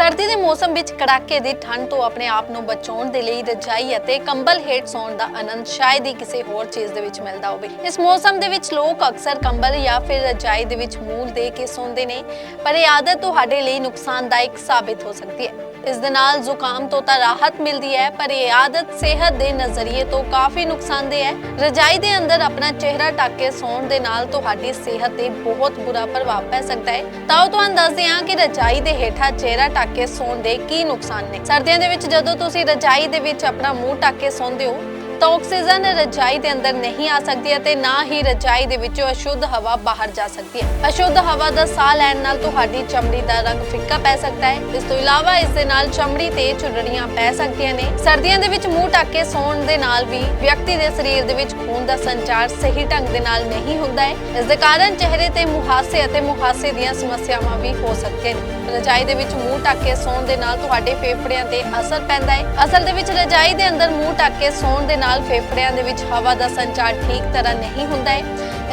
ਸਰਦੀ ਦੇ ਮੌਸਮ ਵਿੱਚ ਕੜਾਕੇ ਦੀ ਠੰਡ ਤੋਂ ਆਪਣੇ ਆਪ ਨੂੰ ਬਚਾਉਣ ਦੇ ਲਈ ਰਜਾਈ ਅਤੇ ਕੰਬਲ ਹੇਠ ਸੌਣ ਦਾ ਆਨੰਦ ਸ਼ਾਇਦ ਹੀ ਕਿਸੇ ਹੋਰ ਚੀਜ਼ ਦੇ ਵਿੱਚ ਮਿਲਦਾ ਹੋਵੇ। ਇਸ ਮੌਸਮ ਦੇ ਵਿੱਚ ਲੋਕ ਅਕਸਰ ਕੰਬਲ ਜਾਂ ਫਿਰ ਰਜਾਈ ਦੇ ਵਿੱਚ ਮੂਲ ਦੇ ਕੇ ਸੌਂਦੇ ਨੇ, ਪਰ ਇਹ ਆਦਤ ਤੁਹਾਡੇ ਲਈ ਨੁਕਸਾਨਦਾਇਕ ਸਾਬਿਤ ਹੋ ਸਕਦੀ ਹੈ। ਇਸ ਦੇ ਨਾਲ ਜ਼ੁਕਾਮ ਤੋਂ ਤਾਂ ਰਾਹਤ ਮਿਲਦੀ ਹੈ, ਪਰ ਇਹ ਆਦਤ ਸਿਹਤ ਦੇ ਨਜ਼ਰੀਏ ਤੋਂ ਕਾਫੀ ਨੁਕਸਾਨਦੇਹ ਹੈ। ਰਜਾਈ ਦੇ ਅੰਦਰ ਆਪਣਾ ਚਿਹਰਾ ਢੱਕ ਕੇ ਸੌਣ ਦੇ ਨਾਲ ਤੁਹਾਡੀ ਸਿਹਤ ਤੇ ਬਹੁਤ ਬੁਰਾ ਪ੍ਰਭਾਵ ਪੈ ਸਕਦਾ ਹੈ। ਤਾਂ ਉਹ ਤੁਹਾਨੂੰ ਦੱਸਦੇ ਹਾਂ ਕਿ ਰਜਾਈ ਦੇ ਹੇਠਾਂ ਚਿਹਰਾ ਢੱਕ ਕੇ ਸੌਣ ਦੇ ਕੀ ਨੁਕਸਾਨ ਨੇ। ਸਰਦੀਆਂ ਦੇ ਵਿੱਚ ਜਦੋਂ ਤੁਸੀਂ ਰਜਾਈ ਦੇ ਵਿੱਚ ਆਪਣਾ ਮੂੰਹ ਢੱਕ ਕੇ ਸੌਂਦੇ ਹੋ ਤਾਂ ਆਕਸੀਜਨ ਰਜਾਈ ਦੇ ਅੰਦਰ ਨਹੀਂ ਆ ਸਕਦੀ ਅਤੇ ਨਾ ਹੀ ਰਜਾਈ ਦੇ ਵਿੱਚੋਂ ਅਸ਼ੁੱਧ ਹਵਾ ਬਾਹਰ ਜਾ ਸਕਦੀ ਹੈ। ਅਸ਼ੁੱਧ ਹਵਾ ਦਾ ਸਾਹ ਲੈਣ ਨਾਲ ਤੁਹਾਡੀ ਚਮੜੀ ਦਾ ਰੰਗ ਫਿੱਕਾ ਪੈ ਸਕਦਾ ਹੈ। ਇਸ ਤੋਂ ਇਲਾਵਾ ਇਸ ਦੇ ਨਾਲ ਚਮੜੀ ਤੇ ਝੁਰੜੀਆਂ ਪੈ ਸਕਦੀਆਂ ਨੇ। ਸਰਦੀਆਂ ਦੇ ਵਿੱਚ ਮੂੰਹ ਢੱਕ ਕੇ ਸੌਣ ਦੇ ਨਾਲ ਵੀ ਵਿਅਕਤੀ ਦੇ ਸਰੀਰ ਦੇ ਵਿੱਚ ਖੂਨ ਦਾ ਸੰਚਾਰ ਸਹੀ ਢੰਗ ਦੇ ਨਾਲ ਨਹੀਂ ਹੁੰਦਾ ਹੈ। ਇਸ ਦੇ ਕਾਰਨ ਚਿਹਰੇ ਤੇ ਮੁਹਾਸੇ ਅਤੇ ਮੁਹਾਸੇ ਦੀਆਂ ਸਮੱਸਿਆਵਾਂ ਵੀ ਹੋ ਸਕਦੀਆਂ ਨੇ। ਰਜਾਈ ਦੇ ਵਿੱਚ ਮੂੰਹ ਢੱਕ ਕੇ ਸੌਣ ਦੇ ਨਾਲ ਤੁਹਾਡੇ ਫੇਫੜਿਆਂ ਤੇ ਅਸਰ ਪੈਂਦਾ ਹੈ। ਅਸਲ ਦੇ ਵਿੱਚ ਰਜਾਈ ਦੇ ਅੰਦਰ ਮੂੰਹ ਢੱਕ ਕੇ ਸੌਣ ਦੇ ਨਾਲ ਫੇਫੜਿਆਂ ਦੇ ਵਿੱਚ ਹਵਾ ਦਾ ਸੰਚਾਰ ਠੀਕ ਤਰ੍ਹਾਂ ਨਹੀਂ ਹੁੰਦਾ ਹੈ।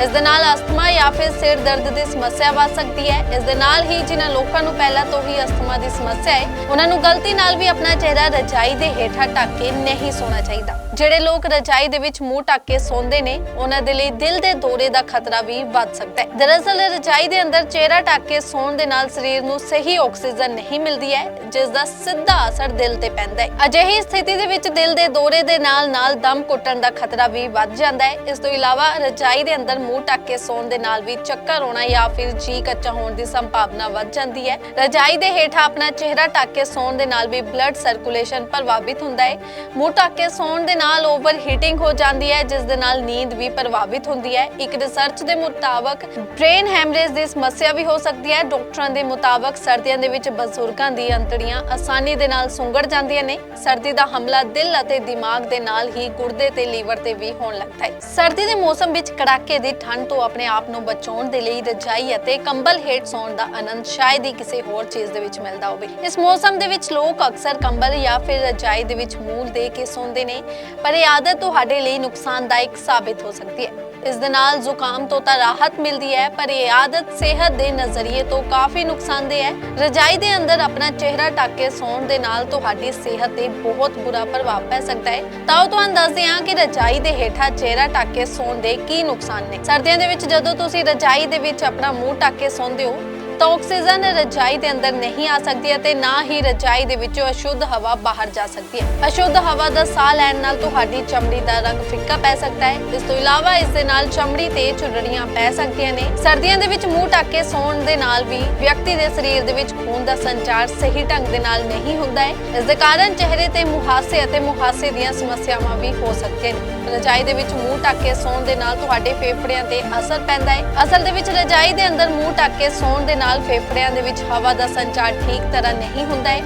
ਇਸ ਦੇ ਨਾਲ ਅਸਥਮਾ ਜਾਂ ਫਿਰ ਸਿਰ ਦਰਦ ਦੀ ਸਮੱਸਿਆ ਵੱਧ ਸਕਦੀ ਹੈ। ਇਸ ਦੇ ਨਾਲ ਹੀ ਜਿਨ੍ਹਾਂ ਲੋਕਾਂ ਨੂੰ ਪਹਿਲਾਂ ਤੋਂ ਹੀ ਅਸਥਮਾ ਦੀ ਸਮੱਸਿਆ ਹੈ, ਉਹਨਾਂ ਨੂੰ ਗਲਤੀ ਨਾਲ ਵੀ ਆਪਣਾ ਚਿਹਰਾ ਰਜਾਈ ਦੇ ਹੇਠਾਂ ਢੱਕ ਕੇ ਨਹੀਂ ਸੌਣਾ ਚਾਹੀਦਾ। ਜਿਹੜੇ ਲੋਕ ਰਜਾਈ ਦੇ ਵਿੱਚ ਮੂੰਹ ਢੱਕ ਕੇ ਸੌਂਦੇ ਨੇ, ਉਹਨਾਂ ਦੇ ਲਈ ਦਿਲ ਦੇ ਦੌਰੇ ਦਾ ਖਤਰਾ ਵੀ ਵੱਧ ਸਕਦਾ ਹੈ। ਦਰਅਸਲ, ਰਜਾਈ ਦੇ ਅੰਦਰ ਚਿਹਰਾ ਢੱਕ ਕੇ ਸੌਣ ਦੇ ਨਾਲ ਸਰੀਰ ਨੂੰ ਸਹੀ ਆਕਸੀਜਨ ਨਹੀਂ ਮਿਲਦੀ ਹੈ, ਜਿਸ ਦਾ ਸਿੱਧਾ ਅਸਰ ਦਿਲ ਤੇ ਪੈਂਦਾ ਹੈ। ਅਜਿਹੀ ਸਥਿਤੀ ਦੇ ਵਿੱਚ ਦਿਲ ਦੇ ਦੌਰੇ ਦੇ ਨਾਲ ਨਾਲ ਦਮ ਘੁੱਟਣ ਦਾ ਖਤਰਾ ਵੀ ਵੱਧ ਜਾਂਦਾ ਹੈ। ਇਸ ਤੋਂ ਇਲਾਵਾ ਰਜਾਈ ਦੇ ਅੰਦਰ ਮੂੰਹ ਢੱਕ ਕੇ ਸੌਣ ਦੇ ਨਾਲ ਵੀ ਚੱਕਰ ਆਉਣਾ ਜਾਂ ਫਿਰ ਜੀ ਕੱਚਾ ਹੋਣ ਦੀ ਸੰਭਾਵਨਾ ਵੱਧ ਜਾਂਦੀ ਹੈ। ਰਜਾਈ ਦੇ ਹੇਠਾਂ ਆਪਣਾ ਚਿਹਰਾ ਢੱਕ ਕੇ ਸੌਣ ਦੇ ਨਾਲ ਵੀ ਬਲੱਡ ਸਰਕੂਲੇਸ਼ਨ ਪ੍ਰਭਾਵਿਤ ਹੁੰਦਾ ਹੈ। ਮੂੰਹ ਢੱਕ ਕੇ ਸੌਣ ਦੇ ਨਾਲ ਓਵਰ ਹੀਟਿੰਗ ਹੋ ਜਾਂਦੀ ਹੈ, ਜਿਸ ਦੇ ਨਾਲ ਨੀਂਦ ਵੀ ਪ੍ਰਭਾਵਿਤ ਹੁੰਦੀ ਹੈ। ਇੱਕ ਰਿਸਰਚ ਦੇ ਮੁਤਾਬਕ ਬ੍ਰੇਨ ਹੈਮਰੇਜ ਦੀ ਸਮੱਸਿਆ ਵੀ ਹੋ ਸਕਦੀ ਹੈ। ਡਾਕਟਰਾਂ ਦੇ ਮੁਤਾਬਕ ਸਰਦੀਆਂ ਦੇ ਵਿੱਚ ਬਜ਼ੁਰਗਾਂ ਦੀ ਅੰਤੜੀਆਂ ਆਸਾਨੀ ਦੇ ਨਾਲ ਸੁੰਗੜ ਜਾਂਦੀਆਂ ਨੇ। ਸਰਦੀ ਦਾ ਹਮਲਾ ਦਿਲ ਅਤੇ ਦਿਮਾਗ ਦੇ ਨਾਲ ਹੀ ਗੁਰਦੇ ਤੇ ਲੀਵਰ ਤੇ ਵੀ ਹੋਣ ਲੱਗਦਾ ਹੈ। ਸਰਦੀ ਦੇ ਮੌਸਮ ਵਿੱਚ ਕੜਾਕੇ ਦੀ ਠੰਡ ਤੋਂ ਆਪਣੇ ਆਪ ਨੂੰ ਬਚਾਉਣ ਦੇ ਲਈ ਰਜਾਈ ਅਤੇ ਕੰਬਲ ਹੇਠ ਸੌਣ ਦਾ ਆਨੰਦ ਸ਼ਾਇਦ ਹੀ ਕਿਸੇ ਹੋਰ ਚੀਜ਼ ਦੇ ਵਿੱਚ ਮਿਲਦਾ ਹੋਵੇ। ਇਸ ਮੌਸਮ ਦੇ ਵਿੱਚ ਲੋਕ ਅਕਸਰ ਕੰਬਲ ਜਾਂ ਫਿਰ ਰਜਾਈ ਦੇ ਵਿੱਚ ਮੂਲ ਦੇ ਕੇ ਸੌਂਦੇ ਨੇ, ਪਰ ਇਹ ਆਦਤ ਤੁਹਾਡੇ ਲਈ ਨੁਕਸਾਨਦਾਇਕ ਸਾਬਿਤ ਹੋ ਸਕਦੀ ਹੈ। ਇਸ ਦੇ ਨਾਲ ਜ਼ੁਕਾਮ ਤੋਂ ਤਾਂ ਰਾਹਤ ਮਿਲਦੀ ਹੈ, ਪਰ ਇਹ ਆਦਤ ਸਿਹਤ ਦੇ ਨਜ਼ਰੀਏ ਤੋਂ ਕਾਫੀ ਨੁਕਸਾਨਦੇਹ ਹੈ। ਰਜਾਈ ਦੇ ਅੰਦਰ ਆਪਣਾ ਚਿਹਰਾ ਢੱਕ ਕੇ ਸੌਣ ਦੇ ਨਾਲ ਤੁਹਾਡੀ ਸਿਹਤ ਤੇ ਬਹੁਤ ਬੁਰਾ ਪ੍ਰਭਾਵ ਪੈ ਸਕਦਾ ਹੈ। ਤਾਂ ਉਹ ਤੁਹਾਨੂੰ ਦੱਸਦੇ ਹਾਂ ਕਿ ਰਜਾਈ ਦੇ ਹੇਠਾਂ ਚਿਹਰਾ ਢੱਕ ਕੇ ਸੌਣ ਦੇ ਕੀ ਨੁਕਸਾਨ ਨੇ। ਸਰਦੀਆਂ ਦੇ ਵਿੱਚ ਜਦੋਂ ਤੁਸੀਂ ਰਜਾਈ ਦੇ ਵਿੱਚ ਆਪਣਾ ਮੂੰਹ ਢੱਕ ਕੇ ਸੌਂਦੇ ਹੋ ਤਾਂ ਆਕਸੀਜਨ ਰਜਾਈ ਦੇ ਅੰਦਰ ਨਹੀਂ ਆ ਸਕਦੀ ਅਤੇ ਨਾ ਹੀ ਰਜਾਈ ਦੇ ਵਿੱਚੋਂ ਅਸ਼ੁੱਧ ਹਵਾ ਬਾਹਰ ਜਾ ਸਕਦੀ ਹੈ। ਅਸ਼ੁੱਧ ਹਵਾ ਦਾ ਸਾਹ ਲੈਣ ਨਾਲ ਤੁਹਾਡੀ ਚਮੜੀ ਦਾ ਰੰਗ ਫਿੱਕਾ ਪੈ ਸਕਦਾ ਹੈ। ਇਸ ਤੋਂ ਇਲਾਵਾ ਇਸ ਦੇ ਨਾਲ ਚਮੜੀ ਤੇ ਝੁਰੜੀਆਂ ਪੈ ਸਕਦੀਆਂ ਨੇ। ਸਰਦੀਆਂ ਦੇ ਵਿੱਚ ਮੂੰਹ ਢੱਕ ਕੇ ਸੌਣ ਦੇ ਨਾਲ ਵੀ ਵਿਅਕਤੀ ਦੇ ਸਰੀਰ ਦੇ ਵਿੱਚ ਖੂਨ ਦਾ ਸੰਚਾਰ ਸਹੀ ਢੰਗ ਦੇ ਨਾਲ ਨਹੀਂ ਹੁੰਦਾ ਹੈ। ਇਸ ਦੇ ਕਾਰਨ ਚਿਹਰੇ ਤੇ ਮੁਹਾਸੇ ਅਤੇ ਮੁਹਾਸੇ ਦੀਆਂ ਸਮੱਸਿਆਵਾਂ ਵੀ ਹੋ ਸਕਦੀਆਂ ਨੇ। ਰਜਾਈ ਦੇ ਵਿੱਚ ਮੂੰਹ ਢੱਕ ਕੇ ਸੌਣ ਦੇ ਨਾਲ ਤੁਹਾਡੇ ਫੇਫੜਿਆਂ ਤੇ ਅਸਰ ਪੈਂਦਾ ਹੈ। ਅਸਲ ਦੇ ਵਿੱਚ ਰਜਾਈ ਦੇ ਅੰਦਰ ਮੂੰਹ ਢੱਕ ਕੇ ਸੌਣ ਦੇ ਨਾਲ ਨਾਲ ਫੇਫੜਿਆਂ ਦੇ ਵਿੱਚ ਹਵਾ ਦਾ ਸੰਚਾਰ ਠੀਕ ਤਰ੍ਹਾਂ ਨਹੀਂ ਹੁੰਦਾ ਹੈ।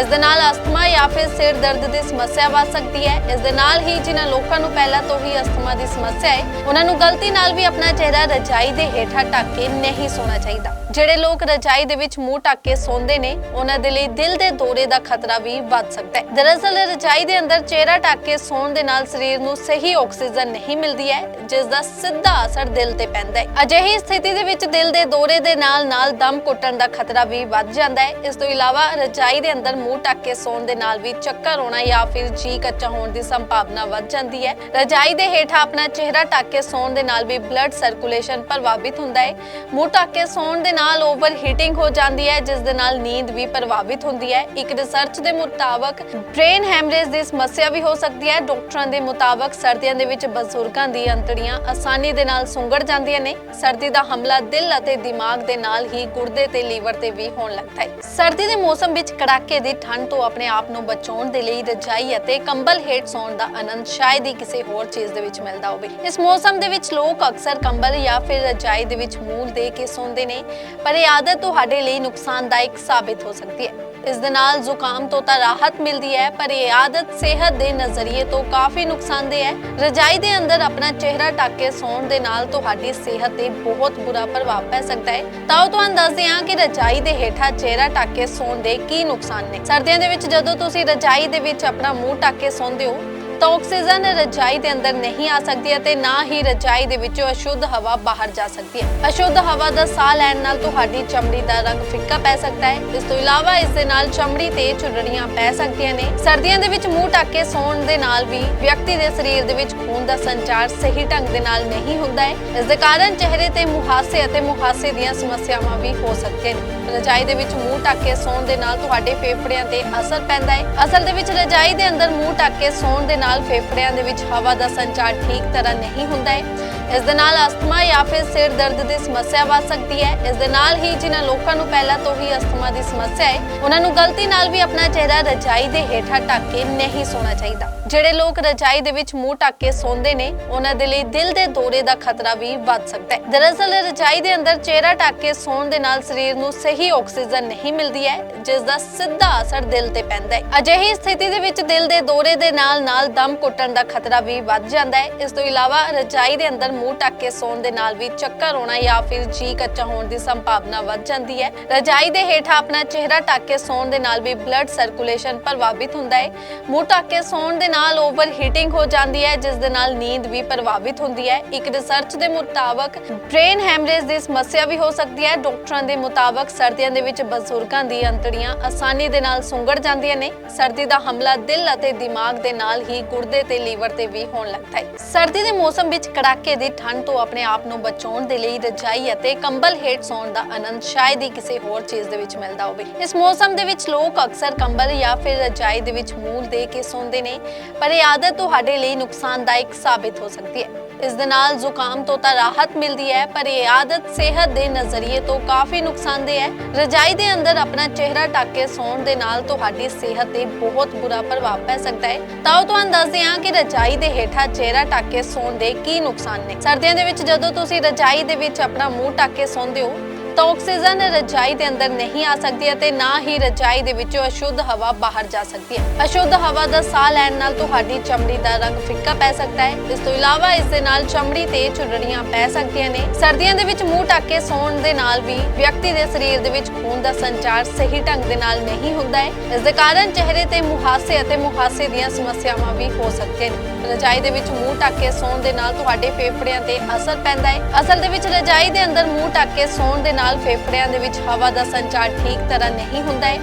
ਇਸ ਦੇ ਨਾਲ ਅਸਥਮਾ ਜਾਂ ਫਿਰ ਸਿਰ ਦਰਦ ਦੀ ਸਮੱਸਿਆ ਵੱਧ ਸਕਦੀ ਹੈ। ਇਸ ਦੇ ਨਾਲ ਹੀ ਜਿਨ੍ਹਾਂ ਲੋਕਾਂ ਨੂੰ ਪਹਿਲਾਂ ਤੋਂ ਹੀ ਅਸਥਮਾ ਦੀ ਸਮੱਸਿਆ ਹੈ, ਉਹਨਾਂ ਨੂੰ ਗਲਤੀ ਨਾਲ ਵੀ ਆਪਣਾ ਚਿਹਰਾ ਰਜਾਈ ਦੇ ਹੇਠਾਂ ਢੱਕ ਕੇ ਨਹੀਂ ਸੌਣਾ ਚਾਹੀਦਾ। ਜਿਹੜੇ ਲੋਕ ਰਜਾਈ ਦੇ ਵਿੱਚ ਮੂੰਹ ਢੱਕ ਕੇ ਸੌਂਦੇ ਨੇ, ਉਹਨਾਂ ਦੇ ਲਈ ਦਿਲ ਦੇ ਦੌਰੇ ਦਾ ਖਤਰਾ ਵੀ ਵੱਧ ਸਕਦਾ ਹੈ। ਦਰਅਸਲ, ਰਜਾਈ ਦੇ ਅੰਦਰ ਚਿਹਰਾ ਢੱਕ ਕੇ ਸੌਣ ਦੇ ਨਾਲ ਸਰੀਰ ਨੂੰ ਸਹੀ ਆਕਸੀਜਨ ਨਹੀਂ ਮਿਲਦੀ ਹੈ, ਜਿਸ ਦਾ ਸਿੱਧਾ ਅਸਰ ਦਿਲ ਤੇ ਪੈਂਦਾ ਹੈ। ਅਜਿਹੀ ਸਥਿਤੀ ਦੇ ਵਿੱਚ ਦਿਲ ਦੇ ਦੌਰੇ ਦੇ ਨਾਲ ਨਾਲ ਦਮ ਘੁੱਟਣ ਦਾ ਖਤਰਾ ਵੀ ਵੱਧ ਜਾਂਦਾ ਹੈ। ਇਸ ਤੋਂ ਇਲਾਵਾ, ਰਜਾਈ ਦੇ ਅੰਦਰ ਮੂੰਹ ਢੱਕ ਕੇ ਸੌਣ ਦੇ ਨਾਲ ਵੀ ਚੱਕਰ ਆਉਣਾ ਜਾਂ ਫਿਰ ਜੀ ਕੱਚਾ ਹੋਣ ਦੀ ਸੰਭਾਵਨਾ ਵੱਧ ਜਾਂਦੀ ਹੈ। ਰਜਾਈ ਦੇ ਹੇਠਾਂ ਆਪਣਾ ਚਿਹਰਾ ਢੱਕ ਕੇ ਸੌਣ ਦੇ ਨਾਲ ਵੀ ਬਲੱਡ ਸਰਕੂਲੇਸ਼ਨ ਪ੍ਰਭਾਵਿਤ ਹੁੰਦਾ ਹੈ। ਮੂੰਹ ਢੱਕ ਕੇ ਸੌਣ ਦੇ ਨਾਲ ਓਵਰ ਹੀਟਿੰਗ ਹੋ ਜਾਂਦੀ ਹੈ, ਜਿਸ ਦੇ ਨਾਲ ਨੀਂਦ ਵੀ ਪ੍ਰਭਾਵਿਤ ਹੁੰਦੀ ਹੈ। ਇੱਕ ਰਿਸਰਚ ਦੇ ਮੁਤਾਬਕ ਬ੍ਰੇਨ ਹੈਮਰੇਜ ਦੀ ਸਮੱਸਿਆ ਵੀ ਹੋ ਸਕਦੀ ਹੈ। ਡਾਕਟਰਾਂ ਦੇ ਮੁਤਾਬਕ ਸਰਦੀਆਂ ਦੇ ਵਿੱਚ ਬਜ਼ੁਰਗਾਂ ਦੀ ਅੰਤੜੀਆਂ ਆਸਾਨੀ ਦੇ ਨਾਲ ਸੁੰਗੜ ਜਾਂਦੀਆਂ ਨੇ। ਸਰਦੀ ਦਾ ਹਮਲਾ ਦਿਲ ਅਤੇ ਦਿਮਾਗ ਦੇ ਨਾਲ ਹੀ ਗੁਰਦੇ ਤੇ ਲੀਵਰ ਤੇ ਵੀ ਹੋਣ ਲੱਗਦਾ ਹੈ। ਸਰਦੀ ਦੇ ਮੌਸਮ ਵਿੱਚ ਕੜਾਕੇ ਦੀ ਠੰਡ ਤੋਂ ਆਪਣੇ ਆਪ ਨੂੰ ਬਚਾਉਣ ਦੇ ਲਈ ਰਜਾਈ ਅਤੇ ਕੰਬਲ ਹੇਠ ਸੌਣ ਦਾ ਆਨੰਦ ਸ਼ਾਇਦ ਹੀ ਕਿਸੇ ਹੋਰ ਚੀਜ਼ ਦੇ ਵਿੱਚ ਮਿਲਦਾ ਹੋਵੇ। ਇਸ ਮੌਸਮ ਦੇ ਵਿੱਚ ਲੋਕ ਅਕਸਰ ਕੰਬਲ ਜਾਂ ਫਿਰ ਰਜਾਈ ਦੇ ਵਿੱਚ ਮੂਲ ਦੇ ਕੇ ਸੌਂਦੇ ਨੇ। ਪਰ ਇਹ ਆਦਤ ਤੁਹਾਡੇ ਲਈ ਨੁਕਸਾਨਦਾਇਕ ਸਾਬਿਤ ਹੋ ਸਕਦੀ ਹੈ। ਇਸ ਦੇ ਨਾਲ ਜ਼ੁਕਾਮ ਤੋਂ ਤਾਂ ਰਾਹਤ ਮਿਲਦੀ ਹੈ, ਪਰ ਇਹ ਆਦਤ ਸਿਹਤ ਦੇ ਨਜ਼ਰੀਏ ਤੋਂ ਕਾਫੀ ਨੁਕਸਾਨਦੇਹ ਹੈ। ਰਜਾਈ ਦੇ ਅੰਦਰ ਆਪਣਾ ਚਿਹਰਾ ਢੱਕ ਕੇ ਸੌਣ ਦੇ ਨਾਲ ਤੁਹਾਡੀ ਸਿਹਤ ਤੇ ਬਹੁਤ ਬੁਰਾ ਪ੍ਰਭਾਵ ਪੈ ਸਕਦਾ ਹੈ। ਤਾਂ ਉਹ ਤੁਹਾਨੂੰ ਦੱਸਦੇ ਹਾਂ ਕਿ ਰਜਾਈ ਦੇ ਹੇਠਾਂ ਚਿਹਰਾ ਢੱਕ ਕੇ ਸੌਣ ਦੇ ਕੀ ਨੁਕਸਾਨ ਨੇ। ਸਰਦੀਆਂ ਦੇ ਵਿੱਚ ਜਦੋਂ ਤੁਸੀਂ ਰਜਾਈ ਦੇ ਵਿੱਚ ਆਪਣਾ ਮੂੰਹ ਢੱਕ ਕੇ ਸੌਂਦੇ ਹੋ ਤਾਂ ਆਕਸੀਜਨ ਰਜਾਈ ਦੇ ਅੰਦਰ ਨਹੀਂ ਆ ਸਕਦੀ ਅਤੇ ਨਾ ਹੀ ਰਜਾਈ ਦੇ ਵਿੱਚੋਂ ਅਸ਼ੁੱਧ ਹਵਾ ਬਾਹਰ ਜਾ ਸਕਦੀ ਹੈ। ਅਸ਼ੁੱਧ ਹਵਾ ਦਾ ਸਾਹ ਲੈਣ ਨਾਲ ਤੁਹਾਡੀ ਚਮੜੀ ਦਾ ਰੰਗ ਫਿੱਕਾ ਪੈ ਸਕਦਾ ਹੈ। ਇਸ ਤੋਂ ਇਲਾਵਾ ਇਸ ਦੇ ਨਾਲ ਚਮੜੀ ਤੇ ਝੁਰੜੀਆਂ ਪੈ ਸਕਦੀਆਂ ਨੇ। ਸਰਦੀਆਂ ਦੇ ਵਿੱਚ ਮੂੰਹ ਢੱਕ ਕੇ ਸੌਣ ਦੇ ਨਾਲ ਵੀ ਵਿਅਕਤੀ ਦੇ ਸਰੀਰ ਦੇ ਵਿੱਚ ਖੂਨ ਦਾ ਸੰਚਾਰ ਸਹੀ ਢੰਗ ਦੇ ਨਾਲ ਨਹੀਂ ਹੁੰਦਾ ਹੈ। ਇਸ ਦੇ ਕਾਰਨ ਚਿਹਰੇ ਤੇ ਮੁਹਾਸੇ ਅਤੇ ਮੁਹਾਸੇ ਦੀਆਂ ਸਮੱਸਿਆਵਾਂ ਵੀ ਹੋ ਸਕਦੀਆਂ ਨੇ। ਰਜਾਈ ਦੇ ਵਿੱਚ ਮੂੰਹ ਢੱਕ ਕੇ ਸੌਣ ਦੇ ਨਾਲ ਤੁਹਾਡੇ ਫੇਫੜਿਆਂ ਤੇ ਅਸਰ ਪੈਂਦਾ ਹੈ। ਅਸਲ ਦੇ ਵਿੱਚ ਰਜਾਈ ਦੇ ਅੰਦਰ ਮੂੰਹ ਢੱਕ ਕੇ ਸੌਣ ਦੇ ਨਾਲ ਨਾਲ ਫੇਫੜਿਆਂ ਦੇ ਵਿੱਚ ਹਵਾ ਦਾ ਸੰਚਾਰ ਠੀਕ ਤਰ੍ਹਾਂ ਨਹੀਂ ਹੁੰਦਾ ਹੈ। ਇਸ ਦੇ ਨਾਲ ਅਸਥਮਾ ਜਾਂ ਫਿਰ ਸਿਰ ਦਰਦ ਦੀ ਸਮੱਸਿਆ ਵੱਧ ਸਕਦੀ ਹੈ। ਇਸ ਦੇ ਨਾਲ ਹੀ ਜਿਨ੍ਹਾਂ ਲੋਕਾਂ ਨੂੰ ਪਹਿਲਾਂ ਤੋਂ ਹੀ ਅਸਥਮਾ ਦੀ ਸਮੱਸਿਆ ਹੈ, ਉਹਨਾਂ ਨੂੰ ਗਲਤੀ ਨਾਲ ਵੀ ਆਪਣਾ ਚਿਹਰਾ ਰਜਾਈ ਦੇ ਹੇਠਾਂ ਢੱਕ ਕੇ ਨਹੀਂ ਸੌਣਾ ਚਾਹੀਦਾ। ਜਿਹੜੇ ਲੋਕ ਰਜਾਈ ਦੇ ਵਿੱਚ ਮੂੰਹ ਢੱਕ ਕੇ ਸੌਂਦੇ ਨੇ, ਉਹਨਾਂ ਦੇ ਲਈ ਦਿਲ ਦੇ ਦੌਰੇ ਦਾ ਖਤਰਾ ਵੀ ਵੱਧ ਸਕਦਾ ਹੈ। ਦਰਅਸਲ, ਰਜਾਈ ਦੇ ਅੰਦਰ ਚਿਹਰਾ ਢੱਕ ਕੇ ਸੌਣ ਦੇ ਨਾਲ ਸਰੀਰ ਨੂੰ ਸਹੀ ਆਕਸੀਜਨ ਨਹੀਂ ਮਿਲਦੀ ਹੈ, ਜਿਸ ਦਾ ਸਿੱਧਾ ਅਸਰ ਦਿਲ ਤੇ ਪੈਂਦਾ ਹੈ। ਅਜਿਹੀ ਸਥਿਤੀ ਦੇ ਵਿੱਚ ਦਿਲ ਦੇ ਦੌਰੇ ਦੇ ਨਾਲ ਨਾਲ ਦਮ ਘੁੱਟਣ ਦਾ ਖਤਰਾ ਵੀ ਵੱਧ ਜਾਂਦਾ ਹੈ। ਇਸ ਤੋਂ ਇਲਾਵਾ, ਰਜਾਈ ਦੇ ਅੰਦਰ ਮੂੰਹ ਢੱਕ ਕੇ ਸੌਣ ਦੇ ਨਾਲ ਵੀ ਚੱਕਰ ਆਉਣਾ ਜਾਂ ਫਿਰ ਜੀ ਕੱਚਾ ਹੋਣ ਦੀ ਸੰਭਾਵਨਾ ਵੱਧ ਜਾਂਦੀ ਹੈ। ਰਜਾਈ ਦੇ ਹੇਠਾਂ ਆਪਣਾ ਚਿਹਰਾ ਢੱਕ ਕੇ ਸੌਣ ਦੇ ਨਾਲ ਵੀ ਬਲੱਡ ਸਰਕੂਲੇਸ਼ਨ ਪ੍ਰਭਾਵਿਤ ਹੁੰਦਾ ਹੈ। ਮੂੰਹ ਢੱਕ ਕੇ ਸੌਣ ਦੇ ਨਾਲ ਓਵਰ ਹੀਟਿੰਗ ਹੋ ਜਾਂਦੀ ਹੈ, ਜਿਸ ਦੇ ਨਾਲ ਨੀਂਦ ਵੀ ਪ੍ਰਭਾਵਿਤ ਹੁੰਦੀ ਹੈ। ਇੱਕ ਰਿਸਰਚ ਦੇ ਮੁਤਾਬਕ ਬ੍ਰੇਨ ਹੈਮਰੇਜ ਦੀ ਸਮੱਸਿਆ ਵੀ ਹੋ ਸਕਦੀ ਹੈ। ਡਾਕਟਰਾਂ ਦੇ ਮੁਤਾਬਕ ਸਰਦੀਆਂ ਦੇ ਵਿੱਚ ਬਜ਼ੁਰਗਾਂ ਦੀ ਅੰਤੜੀਆਂ ਆਸਾਨੀ ਦੇ ਨਾਲ ਸੁੰਗੜ ਜਾਂਦੀਆਂ ਨੇ। ਸਰਦੀ ਦਾ ਹਮਲਾ ਦਿਲ ਅਤੇ ਦਿਮਾਗ ਦੇ ਨਾਲ ਹੀ ਗੁਰਦੇ ਤੇ ਲੀਵਰ ਤੇ ਵੀ ਹੋਣ ਲੱਗਦਾ ਹੈ। ਸਰਦੀ ਦੇ ਮੌਸਮ ਵਿੱਚ ਕੜਾਕੇ ਦੀ ਠੰਡ ਤੋਂ ਆਪਣੇ ਆਪ ਨੂੰ ਬਚਾਉਣ ਦੇ ਲਈ ਰਜਾਈ ਅਤੇ ਕੰਬਲ ਹੇਠ ਸੌਣ ਦਾ ਆਨੰਦ ਸ਼ਾਇਦ ਹੀ ਕਿਸੇ ਹੋਰ ਚੀਜ਼ ਦੇ ਵਿੱਚ ਮਿਲਦਾ ਹੋਵੇ। ਇਸ ਮੌਸਮ ਦੇ ਵਿੱਚ ਲੋਕ ਅਕਸਰ ਕੰਬਲ ਜਾਂ ਫਿਰ ਰਜਾਈ ਦੇ ਵਿੱਚ ਮੂਲ ਦੇ ਕੇ ਸੌਂਦੇ ਨੇ। ਪਰ ਇਹ ਆਦਤ ਤੁਹਾਡੇ ਲਈ ਨੁਕਸਾਨਦਾਇਕ ਸਾਬਿਤ ਹੋ ਸਕਦੀ ਹੈ। ਇਸ ਦੇ ਨਾਲ ਜ਼ੁਕਾਮ ਤੋਂ ਤਾਂ ਰਾਹਤ ਮਿਲਦੀ ਹੈ, ਪਰ ਇਹ ਆਦਤ ਸਿਹਤ ਦੇ ਨਜ਼ਰੀਏ ਤੋਂ ਕਾਫੀ ਨੁਕਸਾਨਦੇਹ ਹੈ। ਰਜਾਈ ਦੇ ਅੰਦਰ ਆਪਣਾ ਚਿਹਰਾ ਢੱਕ ਕੇ ਸੌਣ ਦੇ ਨਾਲ ਤੁਹਾਡੀ ਸਿਹਤ ਤੇ ਬਹੁਤ ਬੁਰਾ ਪ੍ਰਭਾਵ ਪੈ ਸਕਦਾ ਹੈ। ਤਾਂ ਉਹ ਤੁਹਾਨੂੰ ਦੱਸਦੇ ਹਾਂ ਕਿ ਰਜਾਈ ਦੇ ਹੇਠਾਂ ਚਿਹਰਾ ਢੱਕ ਕੇ ਸੌਣ ਦੇ ਕੀ ਨੁਕਸਾਨ ਨੇ। ਸਰਦੀਆਂ ਦੇ ਵਿੱਚ ਜਦੋਂ ਤੁਸੀਂ ਰਜਾਈ ਦੇ ਵਿੱਚ ਆਪਣਾ ਮੂੰਹ ਢੱਕ ਕੇ ਸੌਂਦੇ ਹੋ ਤਾਂ ਆਕਸੀਜਨ ਰਜਾਈ ਦੇ ਅੰਦਰ ਨਹੀਂ ਆ ਸਕਦੀ ਅਤੇ ਨਾ ਹੀ ਰਜਾਈ ਦੇ ਵਿੱਚੋਂ ਅਸ਼ੁੱਧ ਹਵਾ ਬਾਹਰ ਜਾ ਸਕਦੀ ਹੈ। ਅਸ਼ੁੱਧ ਹਵਾ ਦਾ ਸਾਹ ਲੈਣ ਨਾਲ ਤੁਹਾਡੀ ਚਮੜੀ ਦਾ ਰੰਗ ਫਿੱਕਾ ਪੈ ਸਕਦਾ ਹੈ। ਇਸ ਤੋਂ ਇਲਾਵਾ ਇਸ ਦੇ ਨਾਲ ਚਮੜੀ ਤੇ ਝੁਰੜੀਆਂ ਪੈ ਸਕਦੀਆਂ ਨੇ। ਸਰਦੀਆਂ ਦੇ ਵਿੱਚ ਮੂੰਹ ਢੱਕ ਕੇ ਸੌਣ ਦੇ ਨਾਲ ਵੀ ਵਿਅਕਤੀ ਦੇ ਸਰੀਰ ਦੇ ਵਿੱਚ ਖੂਨ ਦਾ ਸੰਚਾਰ ਸਹੀ ਢੰਗ ਦੇ ਨਾਲ ਨਹੀਂ ਹੁੰਦਾ ਹੈ। ਇਸ ਦੇ ਕਾਰਨ ਚਿਹਰੇ ਤੇ ਮੁਹਾਸੇ ਅਤੇ ਮੁਹਾਸੇ ਦੀਆਂ ਸਮੱਸਿਆਵਾਂ ਵੀ ਹੋ ਸਕਦੀਆਂ ਨੇ। ਰਜਾਈ ਦੇ ਵਿੱਚ ਮੂੰਹ ਢੱਕ ਕੇ ਸੌਣ ਦੇ ਨਾਲ ਤੁਹਾਡੇ ਫੇਫੜਿਆਂ ਤੇ ਅਸਰ ਪੈਂਦਾ ਹੈ। ਅਸਲ ਦੇ ਵਿੱਚ ਰਜਾਈ ਦੇ ਅੰਦਰ ਮੂੰਹ ਢੱਕ ਕੇ ਸੌਣ ਦੇ ਨਾਲ ਫੇਫੜਿਆਂ ਦੇ ਵਿੱਚ ਹਵਾ ਦਾ ਸੰਚਾਰ ਠੀਕ ਤਰ੍ਹਾਂ ਨਹੀਂ ਹੁੰਦਾ ਹੈ।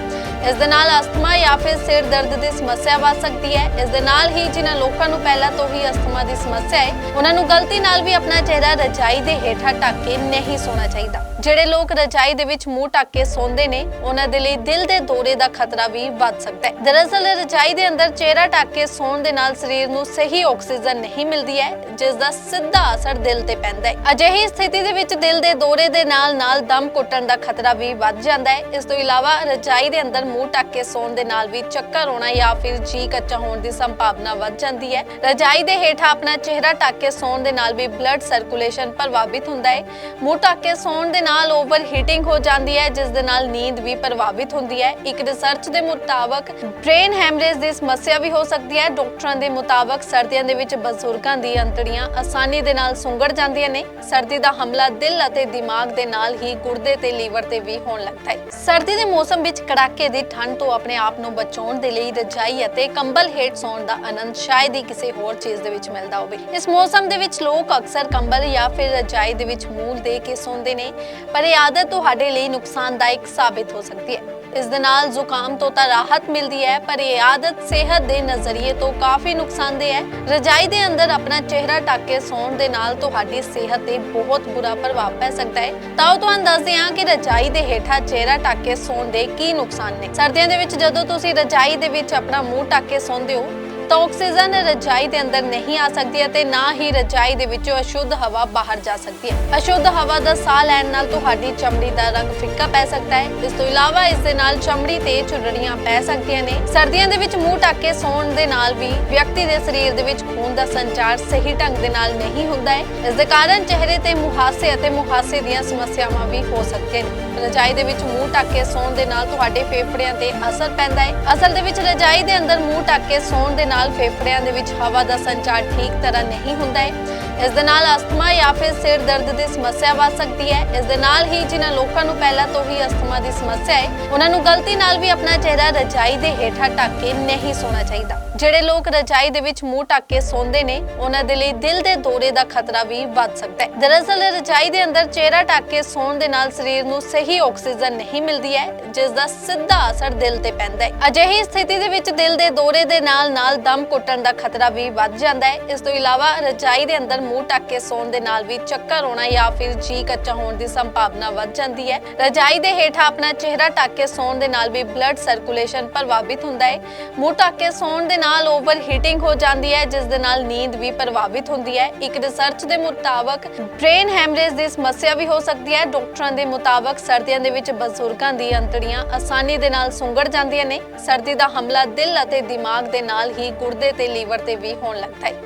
ਇਸ ਦੇ ਨਾਲ ਅਸਥਮਾ ਜਾਂ ਫਿਰ ਸਿਰ ਦਰਦ ਦੀ ਸਮੱਸਿਆ ਵੱਧ ਸਕਦੀ ਹੈ। ਇਸ ਦੇ ਨਾਲ ਹੀ ਜਿਨ੍ਹਾਂ ਲੋਕਾਂ ਨੂੰ ਪਹਿਲਾਂ ਤੋਂ ਹੀ ਅਸਥਮਾ ਦੀ ਸਮੱਸਿਆ ਹੈ, ਉਹਨਾਂ ਨੂੰ ਗਲਤੀ ਨਾਲ ਵੀ ਆਪਣਾ ਚਿਹਰਾ ਰਜਾਈ ਦੇ ਹੇਠਾਂ ਢੱਕ ਕੇ ਨਹੀਂ ਸੌਣਾ ਚਾਹੀਦਾ। ਜਿਹੜੇ ਲੋਕ ਰਜਾਈ ਦੇ ਵਿੱਚ ਮੂੰਹ ਢੱਕ ਕੇ ਸੌਂਦੇ ਨੇ, ਉਹਨਾਂ ਦੇ ਲਈ ਦਿਲ ਦੇ ਦੌਰੇ ਦਾ ਖਤਰਾ ਵੀ ਵੱਧ ਸਕਦਾ ਹੈ। ਦਰਅਸਲ, ਰਜਾਈ ਦੇ ਅੰਦਰ ਚਿਹਰਾ ਢੱਕ ਕੇ ਸੌਣ ਦੇ ਨਾਲ ਸਰੀਰ ਨੂੰ ਸਹੀ ਆਕਸੀਜਨ ਨਹੀਂ ਮਿਲਦੀ ਹੈ, ਜਿਸ ਦਾ ਸਿੱਧਾ ਅਸਰ ਦਿਲ ਤੇ ਪੈਂਦਾ ਹੈ। ਅਜਿਹੀ ਸਥਿਤੀ ਦੇ ਵਿੱਚ ਦਿਲ ਦੇ ਦੌਰੇ ਦੇ ਨਾਲ ਨਾਲ ਦਮ ਘੁੱਟਣ ਦਾ ਖਤਰਾ ਵੀ ਵੱਧ ਜਾਂਦਾ ਹੈ। ਇਸ ਤੋਂ ਇਲਾਵਾ, ਰਜਾਈ ਦੇ ਅੰਦਰ ਮੂੰਹ ਢੱਕ ਕੇ ਸੌਣ ਦੇ ਨਾਲ ਵੀ ਚੱਕਰ ਆਉਣਾ ਜਾਂ ਫਿਰ ਜੀ ਕੱਚਾ ਹੋਣ ਦੀ ਸੰਭਾਵਨਾ ਵੱਧ ਜਾਂਦੀ ਹੈ। ਰਜਾਈ ਦੇ ਹੇਠਾਂ ਆਪਣਾ ਚਿਹਰਾ ਢੱਕ ਕੇ ਸੌਣ ਦੇ ਨਾਲ ਵੀ ਬਲੱਡ ਸਰਕੂਲੇਸ਼ਨ ਪ੍ਰਭਾਵਿਤ ਹੁੰਦਾ ਹੈ। ਮੂੰਹ ਢੱਕ ਕੇ ਸੌਣ ਦੇ ਨਾਲ ਓਵਰ ਹੀਟਿੰਗ ਹੋ ਜਾਂਦੀ ਹੈ, ਜਿਸ ਦੇ ਨਾਲ ਨੀਂਦ ਵੀ ਪ੍ਰਭਾਵਿਤ ਹੁੰਦੀ ਹੈ। ਇੱਕ ਰਿਸਰਚ ਦੇ ਮੁਤਾਬਕ ਬ੍ਰੇਨ ਹੈਮਰੇਜ ਦੀ ਸਮੱਸਿਆ ਵੀ ਹੋ ਸਕਦੀ ਹੈ। ਡਾਕਟਰਾਂ ਦੇ ਮੁਤਾਬਕ ਸਰਦੀਆਂ ਦੇ ਵਿੱਚ ਬਜ਼ੁਰਗਾਂ ਦੀ ਅੰਤੜੀਆਂ ਆਸਾਨੀ ਦੇ ਨਾਲ ਸੁੰਗੜ ਜਾਂਦੀਆਂ ਨੇ। ਸਰਦੀ ਦਾ ਹਮਲਾ ਦਿਲ ਅਤੇ ਦਿਮਾਗ ਦੇ ਨਾਲ ਹੀ ਗੁਰਦੇ ਤੇ ਲੀਵਰ ਤੇ ਵੀ ਹੋਣ ਲੱਗਦਾ ਹੈ। ਸਰਦੀ ਦੇ ਮੌਸਮ ਵਿੱਚ ਕੜਾਕੇ ਦੀ ਠੰਡ ਤੋਂ ਆਪਣੇ ਆਪ ਨੂੰ ਬਚਾਉਣ ਦੇ ਲਈ ਰਜਾਈ ਅਤੇ ਕੰਬਲ ਹੇਠ ਸੌਣ ਦਾ ਆਨੰਦ ਸ਼ਾਇਦ ਹੀ ਕਿਸੇ ਹੋਰ ਚੀਜ਼ ਦੇ ਵਿੱਚ ਮਿਲਦਾ ਹੋਵੇ। ਇਸ ਮੌਸਮ ਦੇ ਵਿੱਚ ਲੋਕ ਅਕਸਰ ਕੰਬਲ ਜਾਂ ਫਿਰ ਰਜਾਈ ਦੇ ਵਿੱਚ ਮੂਲ ਦੇ ਕੇ ਸੌਂਦੇ ਨੇ। ਪਰ ਇਹ ਆਦਤ ਤੁਹਾਡੇ ਲਈ ਨੁਕਸਾਨਦਾਇਕ ਸਾਬਿਤ ਹੋ ਸਕਦੀ ਹੈ। ਇਸ ਦੇ ਨਾਲ ਜ਼ੁਕਾਮ ਤੋਂ ਤਾਂ ਰਾਹਤ ਮਿਲਦੀ ਹੈ, ਪਰ ਇਹ ਆਦਤ ਸਿਹਤ ਦੇ ਨਜ਼ਰੀਏ ਤੋਂ ਕਾਫੀ ਨੁਕਸਾਨਦੇਹ ਹੈ। ਰਜਾਈ ਦੇ ਅੰਦਰ ਆਪਣਾ ਚਿਹਰਾ ਢੱਕ ਕੇ ਸੌਣ ਦੇ ਨਾਲ ਤੁਹਾਡੀ ਸਿਹਤ ਤੇ ਬਹੁਤ ਬੁਰਾ ਪ੍ਰਭਾਵ ਪੈ ਸਕਦਾ ਹੈ। ਤਾਂ ਉਹ ਤੁਹਾਨੂੰ ਦੱਸਦੇ ਹਾਂ ਕਿ ਰਜਾਈ ਦੇ ਹੇਠਾਂ ਚਿਹਰਾ ਢੱਕ ਕੇ ਸੌਣ ਦੇ ਕੀ ਨੁਕਸਾਨ ਨੇ। ਸਰਦੀਆਂ ਦੇ ਵਿੱਚ ਜਦੋਂ ਤੁਸੀਂ ਰਜਾਈ ਦੇ ਵਿੱਚ ਆਪਣਾ ਮੂੰਹ ਢੱਕ ਕੇ ਸੌਂਦੇ ਹੋ ਤਾਂ ਆਕਸੀਜਨ ਰਜਾਈ ਦੇ ਅੰਦਰ ਨਹੀਂ ਆ ਸਕਦੀ ਅਤੇ ਨਾ ਹੀ ਰਜਾਈ ਦੇ ਵਿੱਚੋਂ ਅਸ਼ੁੱਧ ਹਵਾ ਬਾਹਰ ਜਾ ਸਕਦੀ ਹੈ। ਅਸ਼ੁੱਧ ਹਵਾ ਦਾ ਸਾਹ ਲੈਣ ਨਾਲ ਤੁਹਾਡੀ ਚਮੜੀ ਦਾ ਰੰਗ ਫਿੱਕਾ ਪੈ ਸਕਦਾ ਹੈ। ਇਸ ਤੋਂ ਇਲਾਵਾ ਇਸ ਦੇ ਨਾਲ ਚਮੜੀ ਤੇ ਝੁਰੜੀਆਂ ਪੈ ਸਕਦੀਆਂ ਨੇ। ਸਰਦੀਆਂ ਦੇ ਵਿੱਚ ਮੂੰਹ ਢੱਕ ਕੇ ਸੌਣ ਦੇ ਨਾਲ ਵੀ ਵਿਅਕਤੀ ਦੇ ਸਰੀਰ ਦੇ ਵਿੱਚ ਖੂਨ ਦਾ ਸੰਚਾਰ ਸਹੀ ਢੰਗ ਦੇ ਨਾਲ ਨਹੀਂ ਹੁੰਦਾ ਹੈ। ਇਸ ਦੇ ਕਾਰਨ ਚਿਹਰੇ ਤੇ ਮੁਹਾਸੇ ਅਤੇ ਮੁਹਾਸੇ ਦੀਆਂ ਸਮੱਸਿਆਵਾਂ ਵੀ ਹੋ ਸਕਦੀਆਂ ਨੇ। ਰਜਾਈ ਦੇ ਵਿੱਚ ਮੂੰਹ ਢੱਕ ਕੇ ਸੌਣ ਦੇ ਨਾਲ ਤੁਹਾਡੇ ਫੇਫੜਿਆਂ ਤੇ ਅਸਰ ਪੈਂਦਾ ਹੈ। ਅਸਲ ਦੇ ਵਿੱਚ ਰਜਾਈ ਦੇ ਅੰਦਰ ਮੂੰਹ ਢੱਕ ਕੇ ਸੌਣ ਦੇ ਨਾਲ ਫੇਫੜਿਆਂ ਦੇ ਵਿੱਚ ਹਵਾ ਦਾ ਸੰਚਾਰ ਠੀਕ ਤਰ੍ਹਾਂ ਨਹੀਂ ਹੁੰਦਾ ਹੈ। ਇਸ ਦੇ ਨਾਲ ਅਸਥਮਾ ਜਾਂ ਫਿਰ ਸਿਰ ਦਰਦ ਦੀ ਸਮੱਸਿਆ ਵੱਧ ਸਕਦੀ ਹੈ। ਇਸ ਦੇ ਨਾਲ ਹੀ ਜਿਨ੍ਹਾਂ ਲੋਕਾਂ ਨੂੰ ਪਹਿਲਾਂ ਤੋਂ ਹੀ ਅਸਥਮਾ ਦੀ ਸਮੱਸਿਆ ਹੈ, ਉਹਨਾਂ ਨੂੰ ਗਲਤੀ ਨਾਲ ਵੀ ਆਪਣਾ ਚਿਹਰਾ ਰਜਾਈ ਦੇ ਹੇਠਾਂ ਢੱਕ ਕੇ ਨਹੀਂ ਸੌਣਾ ਚਾਹੀਦਾ। ਜਿਹੜੇ ਲੋਕ ਰਜਾਈ ਦੇ ਵਿੱਚ ਮੂੰਹ ਢੱਕ ਕੇ ਸੌਂਦੇ ਨੇ, ਉਹਨਾਂ ਦੇ ਲਈ ਦਿਲ ਦੇ ਦੌਰੇ ਦਾ ਖਤਰਾ ਵੀ ਵੱਧ ਸਕਦਾ ਹੈ। ਦਰਅਸਲ, ਰਜਾਈ ਦੇ ਅੰਦਰ ਚਿਹਰਾ ਢੱਕ ਕੇ ਸੌਣ ਦੇ ਨਾਲ ਸਰੀਰ ਨੂੰ ਸਹੀ ਆਕਸੀਜਨ ਨਹੀਂ ਮਿਲਦੀ ਹੈ ਜਿਸ ਦਾ ਸਿੱਧਾ ਅਸਰ ਦਿਲ ਤੇ ਪੈਂਦਾ ਹੈ। ਅਜਿਹੀ ਸਥਿਤੀ ਦੇ ਵਿੱਚ ਦਿਲ ਦੇ ਦੌਰੇ ਦੇ ਨਾਲ ਨਾਲ ਦਮ ਘੁੱਟਣ ਦਾ ਖਤਰਾ ਵੀ ਵੱਧ ਜਾਂਦਾ ਹੈ। ਇਸ ਤੋਂ ਇਲਾਵਾ, ਰਜਾਈ ਦੇ ਅੰਦਰ ਮੂੰਹ ਢੱਕ ਕੇ ਸੌਣ ਦੇ ਨਾਲ ਵੀ ਚੱਕਰ ਆਉਣਾ ਜਾਂ ਫਿਰ ਜੀ ਕੱਚਾ ਹੋਣ ਦੀ ਸੰਭਾਵਨਾ ਵੱਧ ਜਾਂਦੀ ਹੈ। ਰਜਾਈ ਦੇ ਹੇਠਾਂ ਆਪਣਾ ਚਿਹਰਾ ਢੱਕ ਕੇ ਸੌਣ ਦੇ ਨਾਲ ਵੀ ਬਲੱਡ ਸਰਕੂਲੇਸ਼ਨ ਪ੍ਰਭਾਵਿਤ ਹੁੰਦਾ ਹੈ। ਮੂੰਹ ਢੱਕ ਕੇ ਸੌਣ ਦੇ ਨਾਲ ਨਾਲ ਓਵਰ ਹੀਟਿੰਗ ਹੋ ਜਾਂਦੀ ਹੈ, ਜਿਸ ਦੇ ਨਾਲ ਨੀਂਦ ਵੀ ਪ੍ਰਭਾਵਿਤ ਹੁੰਦੀ ਹੈ। ਇੱਕ ਰਿਸਰਚ ਦੇ ਮੁਤਾਬਕ ਬ੍ਰੇਨ ਹੈਮਰੇਜ ਦੀ ਸਮੱਸਿਆ ਵੀ ਹੋ ਸਕਦੀ ਹੈ। ਡਾਕਟਰਾਂ ਦੇ ਮੁਤਾਬਕ ਸਰਦੀਆਂ ਦੇ ਵਿੱਚ ਬਜ਼ੁਰਗਾਂ ਦੀ ਅੰਤੜੀਆਂ ਆਸਾਨੀ ਦੇ ਨਾਲ ਸੁੰਗੜ ਜਾਂਦੀਆਂ ਨੇ। ਸਰਦੀ ਦਾ ਹਮਲਾ ਦਿਲ ਅਤੇ ਦਿਮਾਗ ਦੇ ਨਾਲ ਹੀ ਗੁਰਦੇ ਤੇ ਲੀਵਰ ਤੇ ਵੀ ਹੋਣ ਲੱਗਦਾ ਹੈ।